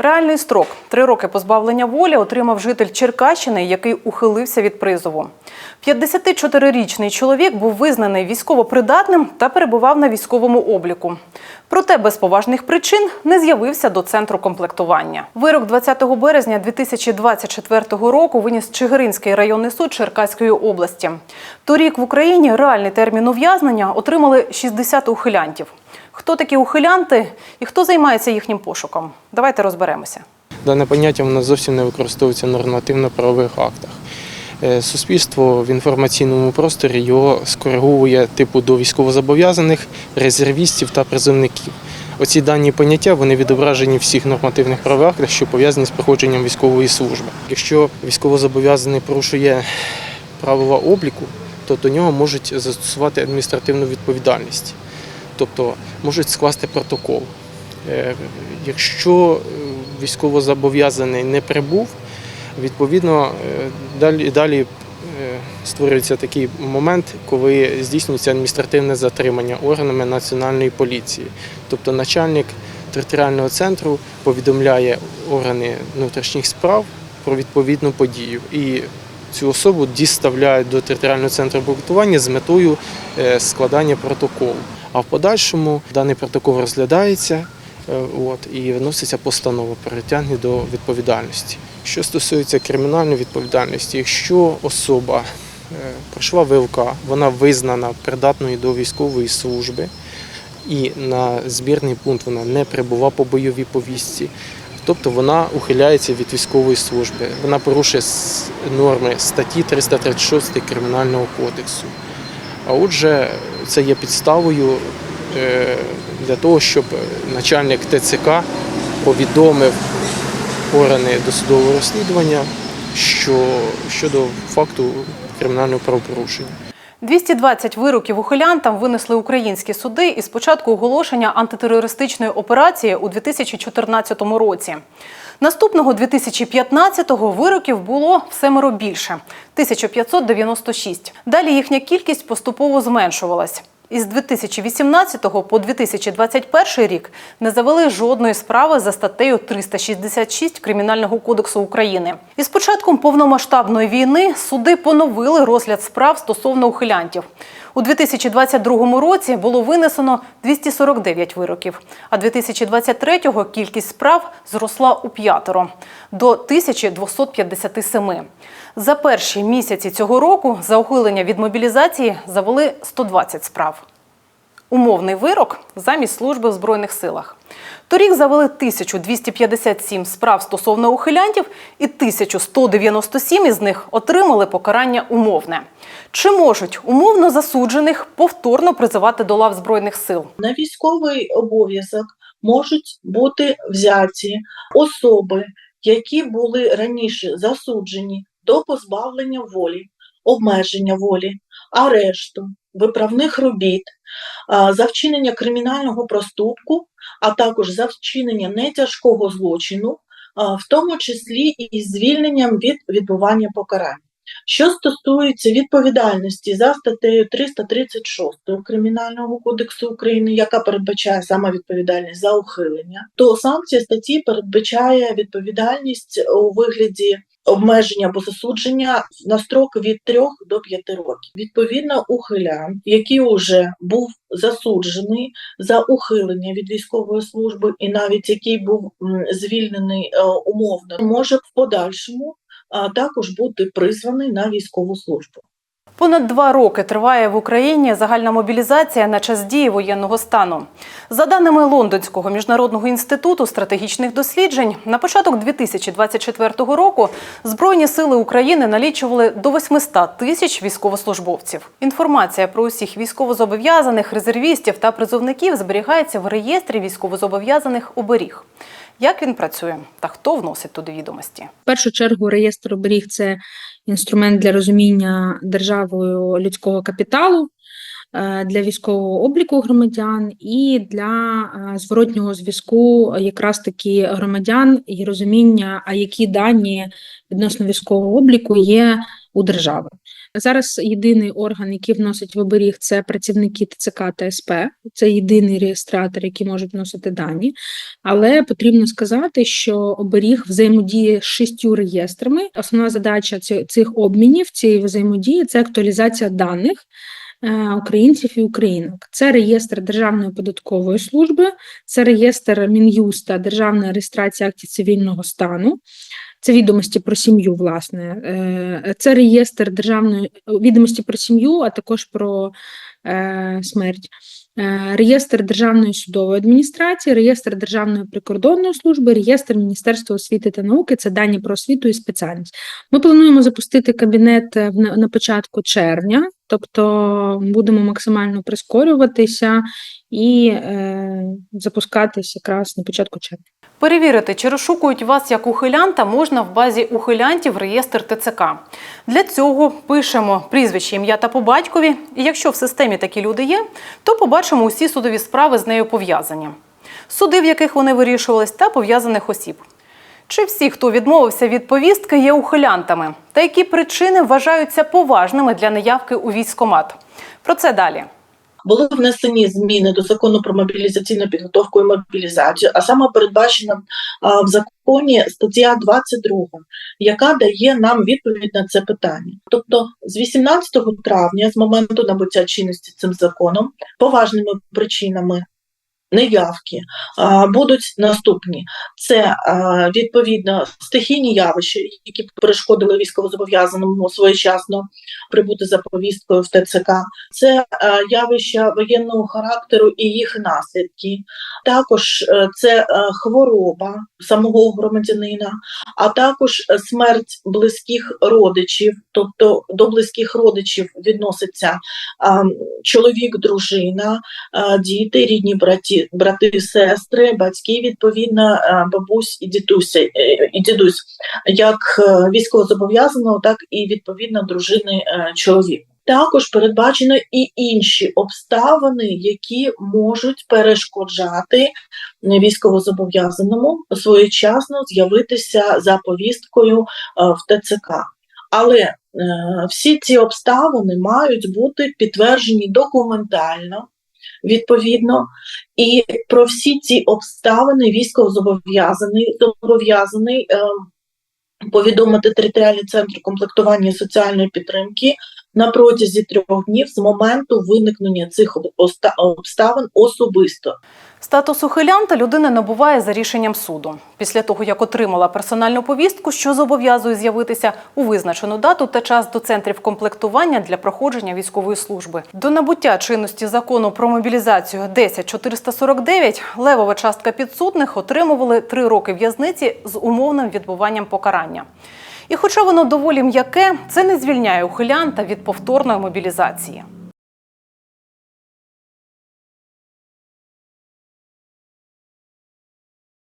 Реальний строк три роки позбавлення волі отримав житель Черкащини, який ухилився від призову. 54-річний чоловік був визнаний військовопридатним та перебував на військовому обліку. Проте без поважних причин не з'явився до центру комплектування. Вирок 20 березня 2024 року виніс Чигиринський районний суд Черкаської області. Торік в Україні реальний термін ув'язнення отримали 60 ухилянтів. Хто такі ухилянти і хто займається їхнім пошуком? Давайте розберемося. Дане поняття воно зовсім не використовується в нормативно-правових актах. Е, Суспільство в інформаційному просторі його скориговує типу до військовозобов'язаних, резервістів та призовників. Оці дані поняття вони відображені в всіх нормативних актах, що пов'язані з проходженням військової служби. Якщо військовозобов'язаний порушує правила обліку, то до нього можуть застосувати адміністративну відповідальність, тобто можуть скласти протокол. Е, Якщо е, військовозобов'язаний не прибув, відповідно е, далі, далі створюється такий момент, коли здійснюється адміністративне затримання органами національної поліції. Тобто начальник територіального центру повідомляє органи внутрішніх справ про відповідну подію. І цю особу діставляють до територіального центру комплектування з метою складання протоколу. А в подальшому даний протокол розглядається е, от, і виноситься постанова про до відповідальності. Що стосується кримінальної відповідальності, якщо особа е, пройшла ВЛК, вона визнана придатною до військової служби і на збірний пункт вона не прибула по бойовій повістці, тобто вона ухиляється від військової служби. Вона порушує норми статті 336 Кримінального кодексу. А отже, це є підставою е, для того, щоб начальник ТЦК повідомив органи досудового розслідування що, щодо факту кримінального правопорушення. 220 вироків ухилянтам винесли українські суди із початку оголошення антитерористичної операції у 2014 році. Наступного 2015-го вироків було всемеро більше 1596. Далі їхня кількість поступово зменшувалась. Із 2018 по 2021 рік не завели жодної справи за статтею 366 Кримінального кодексу України. Із початком повномасштабної війни суди поновили розгляд справ стосовно ухилянтів. У 2022 році було винесено 249 вироків, а 2023-го кількість справ зросла у п'ятеро до 1257. За перші місяці цього року за ухилення від мобілізації завели 120 справ. Умовний вирок замість служби в Збройних силах. Торік завели 1257 справ стосовно ухилянтів, і 1197 із них отримали покарання умовне. Чи можуть умовно засуджених повторно призивати до лав Збройних сил? на військовий обов'язок можуть бути взяті особи, які були раніше засуджені до позбавлення волі, обмеження волі, арешту, виправних робіт, за вчинення кримінального проступку, а також за вчинення нетяжкого злочину, в тому числі і звільненням від відбування покарання. Що стосується відповідальності за статтею 336 Кримінального кодексу України, яка передбачає саме відповідальність за ухилення, то санкція статті передбачає відповідальність у вигляді обмеження або засудження на строк від 3 до 5 років. Відповідно, ухилян, який уже був засуджений за ухилення від військової служби, і навіть який був звільнений е, умовно, може в подальшому також бути призваний на військову службу. Понад два роки триває в Україні загальна мобілізація на час дії воєнного стану. За даними Лондонського міжнародного інституту стратегічних досліджень, на початок 2024 року Збройні сили України налічували до 800 тисяч військовослужбовців. Інформація про усіх військовозобов'язаних, резервістів та призовників зберігається в реєстрі військовозобов'язаних оберіг. Як він працює та хто вносить туди відомості? В першу чергу реєстр оберіг це інструмент для розуміння державою людського капіталу е, для військового обліку громадян і для е, зворотнього зв'язку якраз таки громадян і розуміння, а які дані відносно військового обліку є у держави. Зараз єдиний орган, який вносить в оберіг, це працівники ТЦК та СП. Це єдиний реєстратор, який можуть вносити дані. Але потрібно сказати, що оберіг взаємодіє з шістю реєстрами. Основна задача цих обмінів, цієї взаємодії це актуалізація даних е, українців і українок. Це реєстр Державної податкової служби, це реєстр Мін'юста, Державна реєстрація актів цивільного стану. Це відомості про сім'ю, власне. Е, Це реєстр державної відомості про сім'ю, а також про е, смерть. Е, Реєстр Державної судової адміністрації, реєстр Державної прикордонної служби, реєстр Міністерства освіти та науки це дані про освіту і спеціальність. Ми плануємо запустити кабінет на початку червня, тобто будемо максимально прискорюватися і е, запускатись якраз на початку червня. Перевірити, чи розшукують вас як ухилянта, можна в базі ухилянтів реєстр ТЦК. Для цього пишемо прізвище, ім'я та по батькові. І якщо в системі такі люди є, то побачимо усі судові справи з нею пов'язані, суди, в яких вони вирішувались, та пов'язаних осіб. Чи всі, хто відмовився від повістки, є ухилянтами? Та які причини вважаються поважними для неявки у військкомат? Про це далі. Були внесені зміни до закону про мобілізаційну підготовку і мобілізацію, а саме передбачена а, в законі стаття 22, яка дає нам відповідь на це питання. Тобто, з 18 травня, з моменту набуття чинності цим законом, поважними причинами. Неявки будуть наступні: це відповідно стихійні явища, які перешкодили військовозобов'язаному своєчасно прибути за повісткою в ТЦК, це е, явища воєнного характеру і їх наслідки. Також е, це е, хвороба самого громадянина, а також е, смерть близьких родичів, тобто до близьких родичів відноситься чоловік, дружина, діти, рідні браті, брати, сестри, батьки, відповідно, е, бабусь і дідуся, е, і дідусь, як е, військовозобов'язаного, так і відповідно дружини чоловіка. Також передбачено і інші обставини, які можуть перешкоджати військовозобов'язаному своєчасно з'явитися за повісткою в ТЦК. Але всі ці обставини мають бути підтверджені документально, відповідно, і про всі ці обставини військовозобов'язаний зобов'язаний е, повідомити територіальний центр комплектування соціальної підтримки на протязі трьох днів з моменту виникнення цих обставин особисто. Статус ухилянта людина набуває за рішенням суду. Після того, як отримала персональну повістку, що зобов'язує з'явитися у визначену дату та час до центрів комплектування для проходження військової служби. До набуття чинності закону про мобілізацію 10449 левова частка підсудних отримували три роки в'язниці з умовним відбуванням покарання. І хоча воно доволі м'яке, це не звільняє ухилянта від повторної мобілізації.